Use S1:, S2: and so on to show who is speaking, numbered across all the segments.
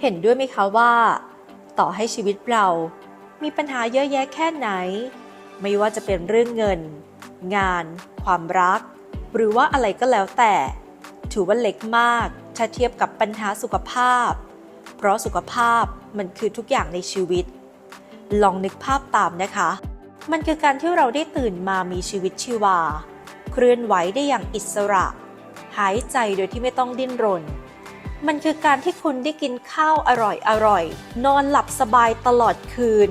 S1: เห็นด้วยไหมคะว่า ต่อให้ชีวิตเรา มีปัญหาเยอะแยะแค่ไหน ไม่ว่าจะเป็นเรื่องเงิน งาน ความรัก หรือว่าอะไรก็แล้วแต่ ถือว่าเล็กมากถ้าเทียบกับปัญหาสุขภาพ เพราะสุขภาพมันคือทุกอย่างในชีวิต ลองนึกภาพตามนะคะ มันคือการที่เราได้ตื่นมามีชีวิตชีวา เคลื่อนไหวได้อย่างอิสระ หายใจโดยที่ไม่ต้องดิ้นรน มันคือการที่คุณได้กินข้าวอร่อยอร่อย นอนหลับสบายตลอดคืน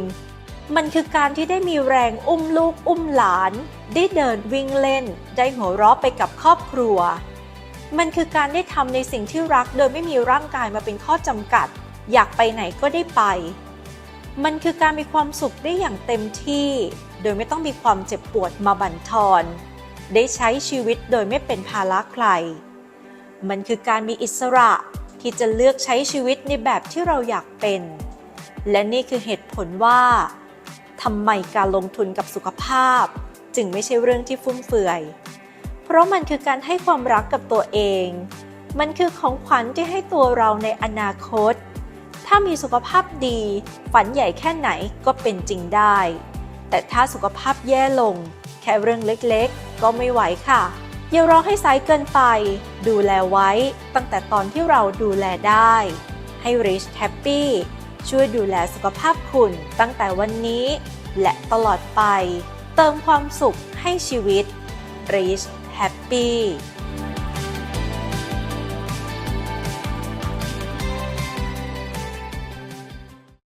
S1: มันคือการที่ได้มีแรงอุ้มลูกอุ้มหลาน ได้เดินวิ่งเล่น ได้หัวเราะไปกับครอบครัว มันคือการได้ทำในสิ่งที่รักโดยไม่มีร่างกายมาเป็นข้อจำกัด อยากไปไหนก็ได้ไป มันคือการมีความสุขได้อย่างเต็มที่ โดยไม่ต้องมีความเจ็บปวดมาบั่นทอน ได้ใช้ชีวิตโดยไม่เป็นภาระใคร มันคือการมีอิสระ ที่จะเลือกใช้ชีวิตในแบบที่เราอยากเป็น และนี่คือเหตุผลว่าทำไมการลงทุนกับสุขภาพ จึงไม่ใช่เรื่องที่ฟุ่มเฟือย เพราะมันคือการให้ความรักกับตัวเอง มันคือของขวัญที่ให้ตัวเราในอนาคต ถ้ามีสุขภาพดี ฝันใหญ่แค่ไหนก็เป็นจริงได้ แต่ถ้าสุขภาพแย่ลง แค่เรื่องเล็กๆ ก็ไม่ไหวค่ะ อย่ารอให้สายเกินไป ดูแลไว้ตั้งแต่ตอนที่เราดูแลได้ ให้ Rich Happy ช่วยดูแลสุขภาพคุณตั้งแต่วันนี้ และตลอดไป เติมความสุขให้ชีวิต Rich Happy